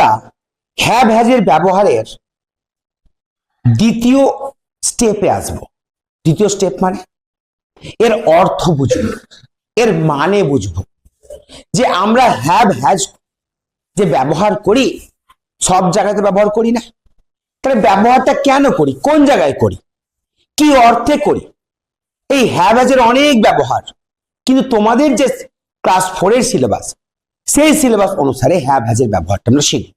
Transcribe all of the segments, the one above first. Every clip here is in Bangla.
আমরা হ্যাভ হ্যাজের ব্যবহারের দ্বিতীয় স্টেপে আসব। দ্বিতীয় স্টেপ মানে? এর অর্থ বুঝব। এর মানে বুঝব। যে আমরা হ্যাভ হ্যাজ যে ব্যবহার করি, সব জায়গাতে ব্যবহার করি না? তাহলে ব্যবহারটা কেন করি? কোন জায়গায় করি? কি অর্থে করি? এই হ্যাভ হ্যাজের অনেক ব্যবহার। কিন্তু তোমাদের যে ক্লাস ফোরের সিলেবাস সেই সিলেবাস অনুসারে হ্যাভ হ্যাজের ব্যবহারটা আমরা শিখি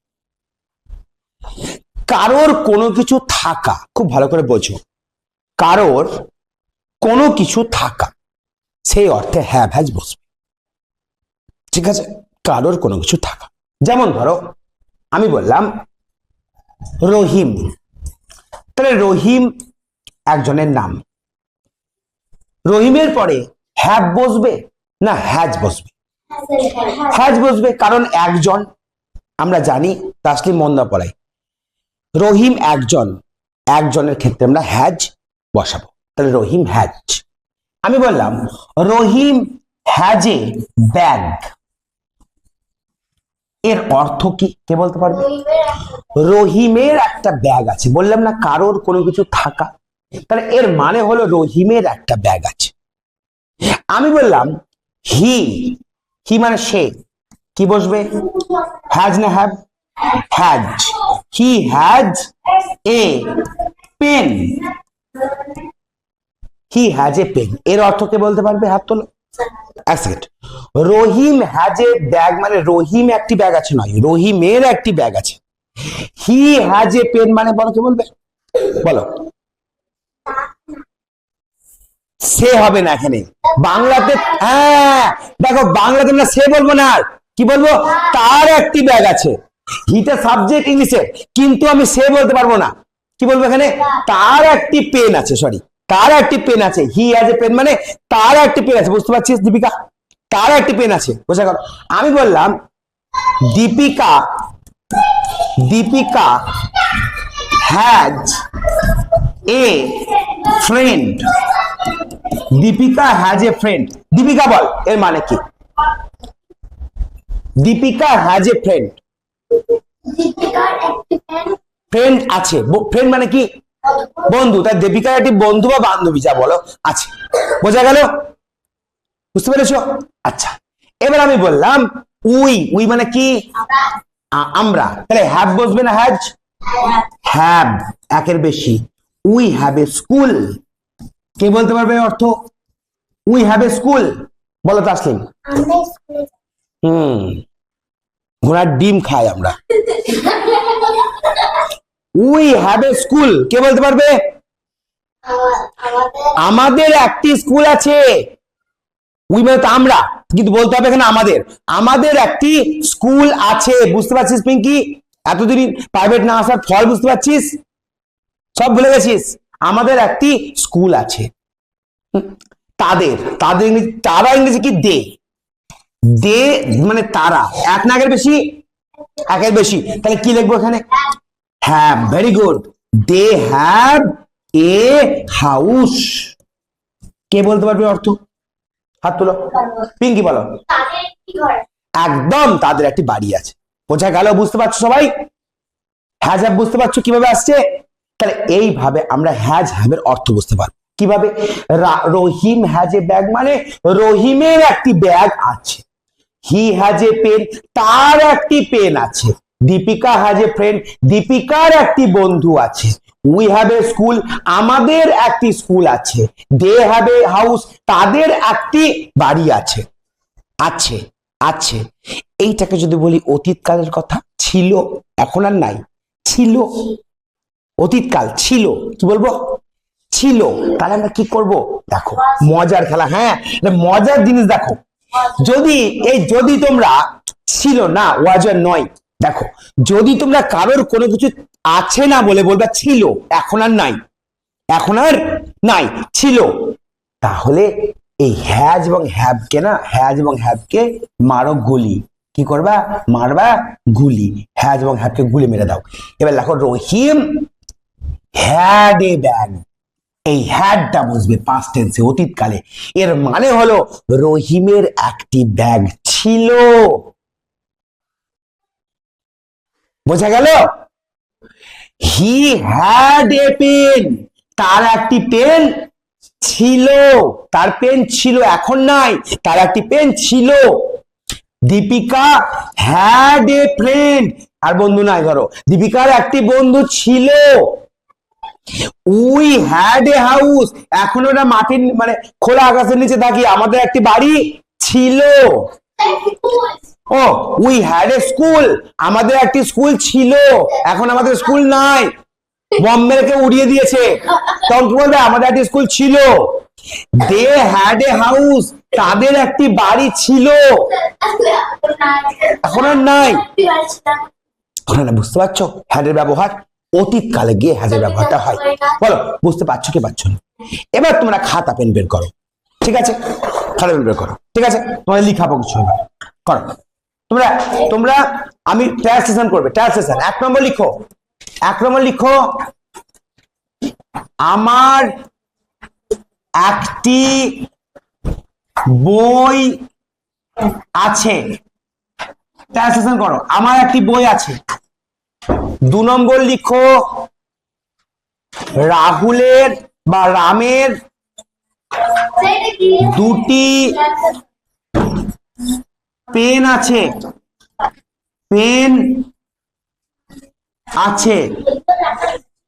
কারোর কোনো কিছু থাকা, খুব ভালো করে বোঝো। কারোর কোনো কিছু থাকা, সেই অর্থে হ্যাভ হ্যাজ বসবে। ঠিক আছে? কারোর কোনো কিছু থাকা। যেমন ধরো, আমি বললাম, রহিম। তাহলে রহিম একজনের নাম। রহিমের পরে হ্যাভ বসবে না হ্যাজ বসবে? হ্যাজ বসবে, কারণ একজন, আমরা জানি তাসলিম মন্দা পড়াই রহিম একজন, একজনের ক্ষেত্রে আমরা হ্যাজ বসাবো। তাহলে রহিম হ্যাজ আমি বললাম, রহিম হ্যাজ ব্যাগ এর অর্থ কি? কে বলতে পারবে? রহিমের একটা ব্যাগ আছে। বললাম না কারোর কোনো কিছু থাকা। তাহলে এর মানে হলো রহিমের একটা ব্যাগ আছে। আমি বললাম হি হি মানে সে? কি বসবে? হ্যাজ না have has he has a pen he has a pen এর অর্থ কে বলতে পারবে? হাত তোলো। রহিম হ্যাজ এ ব্যাগ মানে রহিম একটি ব্যাগ আছে নয়, রহিমের একটি ব্যাগ আছে। হি হ্যাজ এ পেন মানে বলো, কে বলবে? বলো। সে হবে না এখানে। বাংলাতে হ্যাঁ দেখো, বাংলাতে না সে বলব না আর। কি বলব? তার একটি ব্যাগ আছে। হিটা সাবজেক্ট ইংলিশে কিন্তু আমি সে বলতে পারব না। কি বলব এখানে? তার একটি পেন আছে সরি তার একটি পেন আছে। হি হ্যাজ এ পেন মানে তার একটি পেন আছে। বুঝতে পারছিস, দীপিকা? তার একটি পেন আছে। বোঝা গেল। আমি বললাম, Deepika Deepika has a friend Deepika has a friend Deepika বল এর মানে কি? Deepika has a friend friend আছে। ফ্রেন্ড মানে কি? বন্ধু। তার দীপিকার একটি বন্ধু বা বান্ধবী যা বলো আছে। বোঝা গেল? বুঝতে পেরেছ? আচ্ছা। এবার আমি বললাম উই উই মানে কি? আমরা। তাহলে হ্যাভ বসবে না হ্যাজ হ্যাভ একের বেশি। উই হ্যাভ এ স্কুল কে বলতে পারবে অর্থ উই হ্যাভ এ স্কুল বলো তাসলিম। হুম ঘোড়ার ডিম খাই আমরা। উই হ্যাভ এ স্কুল কে বলতে পারবে? আমাদের আমাদের একটি স্কুল আছে। উই মানে তো আমরা কিন্তু বলতে হবে এখানে আমাদের। আমাদের একটি স্কুল আছে। বুঝতে পারছিস পিঙ্কি? এতদিন প্রাইভেট না আসার ফল বুঝতে পারছিস? সব ভুলে গেছিস? আমাদের একটি স্কুল আছে। তাদের তাদের ইংরেজি, তারা ইংরেজি কি? দে। দে মানে তারা। এক নাগের বেশি? একের বেশি। তাহলে কি লিখব এখানে? Have very good they have a house কে বলতে পারবে অর্থ? হাত তুলো। পিঙ্কি বলো। একদম, তাদের একটি বাড়ি আছে। বোঝা গেল, বুঝতে পারছ সবাই? হ্যাভ বুঝতে পারছ কীভাবে আসছে? তাহলে এইভাবে আমরা হ্যাজ হ্যাভের অর্থ বুঝতে পারব। কীভাবে? রহিম হ্যাজ এ ব্যাগ মানে রহিমের একটি ব্যাগ আছে। হি হ্যাজ এ পেন তার একটি পেন আছে। দীপিকা হ্যাজ এ ফ্রেন্ড দীপিকার একটি বন্ধু আছে। উই হ্যাভ এ স্কুল আমাদের একটি স্কুল আছে। দে হ্যাভ এ হাউস তাদের একটি বাড়ি আছে। আছে আছে। এইটাকে যদি বলি অতীতকালের কথা, ছিল, এখন আর নাই। ছিল অতীতকাল ছিল। কি বলব? ছিল। তাহলে আমরা কি করব? দেখো, মজার খেলা হ্যাঁ? মজার জিনিস দেখো। যদি, এই যদি তোমরা ছিল না ওয়াজার নয় দেখো, যদি তোমরা কারোর কোনো কিছু আছে না বলে বলবা, ছিল, এখন আর নাই। এখন আর নাই, ছিল। তাহলে এই হ্যাজ এবং হ্যাভকে না হ্যাজ এবং হ্যাবকে মারো গুলি। কি করবা? মারবা গুলি। হ্যাজ এবং হ্যাভকে গুলি মেরে দাও। এবার দেখো, রহিম হ্যাড এ ব্যাগ এই হ্যাডটা বসবে পাস্ট টেন্সে অতীতকালে। এর মানে হলো রহিমের একটি ব্যাগ ছিল। বোঝা গেল? হি হ্যাড এ পেন তার একটি পেন ছিল। তার পেন ছিল, এখন নাই। তার একটি পেন ছিল। দীপিকা হ্যাড এ ফ্রেন্ড আর বন্ধু নাই ধরো। দীপিকার একটি বন্ধু ছিল। উই হ্যাড এ হাউস এখন ওটা মাটির মানে খোলা আকাশের নিচে থাকি। আমাদের একটি বাড়ি ছিল। ও উই হ্যাড এ স্কুল আমাদের একটি স্কুল ছিল। এখন আমাদের স্কুল নাই। বম্বেকে উড়িয়ে দিয়েছে। তখন কি বলবে? আমাদের একটি স্কুল ছিল। দে হ্যাড এ হাউস তাদের একটি বাড়ি ছিল। এখন আর নাই। বুঝতে পারছ? হ্যাডের ব্যবহার। অতীত কালে গিয়ে হ্যাডের ব্যবহারটা হয়। বলো বুঝতে পারছ কি পারছ না? এবার তোমরা খাতা পেন বের করো। ঠিক আছে? খাতা পেন বের করো। ঠিক আছে? তোমাদের লিখাবো কিছু করো। তোমরা তোমরা আমি ট্রায়াল সেশন করবে। ট্রায়াল সেশন এক নম্বর লিখো। এক নম্বর লিখো আমার একটি বই আছে। ট্রান্সলেশন করো। আমার একটি বই আছে। দু নম্বর লিখো রাহুলের বা রামের দুটি পেন আছে। পেন আছে।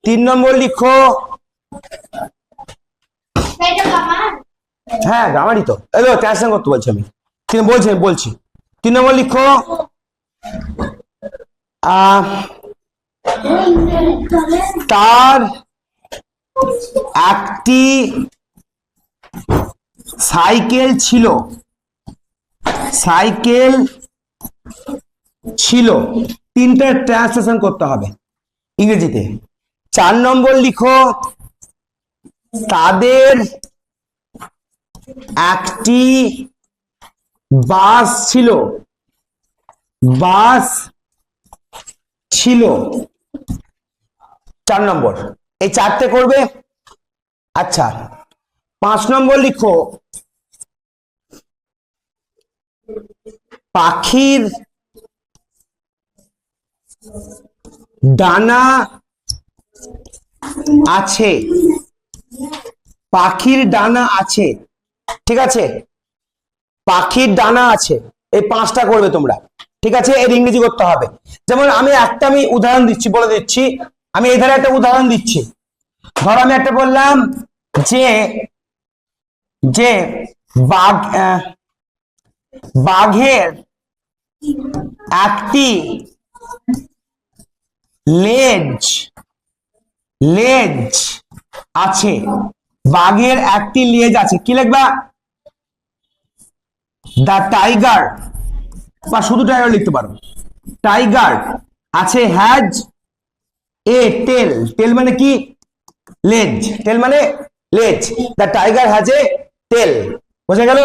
তিন নম্বর লিখো। হ্যাঁ আমারই তো। এই ট্রান্সলেশন করতে বলছি আমি। তিনি বলছেন বলছি। তিন নম্বর লিখো। আহ, তার একটি সাইকেল ছিল। সাইকেল ছিল। তিনটে ট্রান্সলেশন করতে হবে ইংরেজিতে। চার নম্বর লিখো, তাদের একটি বাস ছিল। বাস ছিল। চার নম্বর। এই চারটে করবে? আচ্ছা পাঁচ নম্বর লিখো। পাখির ডানা আছে। পাখির ডানা আছে। ঠিক আছে? পাখির ডানা আছে। এই পাঁচটা করবে তোমরা। ঠিক আছে? এর ইংরেজি করতে হবে। যেমন আমি একটা আমি উদাহরণ দিচ্ছি, বলে দিচ্ছি। আমি এই একটা উদাহরণ দিচ্ছি। ধর আমি একটা বললাম যে যে বাঘ বাঘের একটি লেজ লেজ আছে। বাঘের একটি লেজ আছে। কি লিখবা? The tiger. বা শুধু টাইগার লিখতে পারো। টাইগার, আছে হ্যাজ এ টেল। টেল মানে কি? লেজ। টেল মানে লেজ। The tiger has a tail. বোঝা গেল?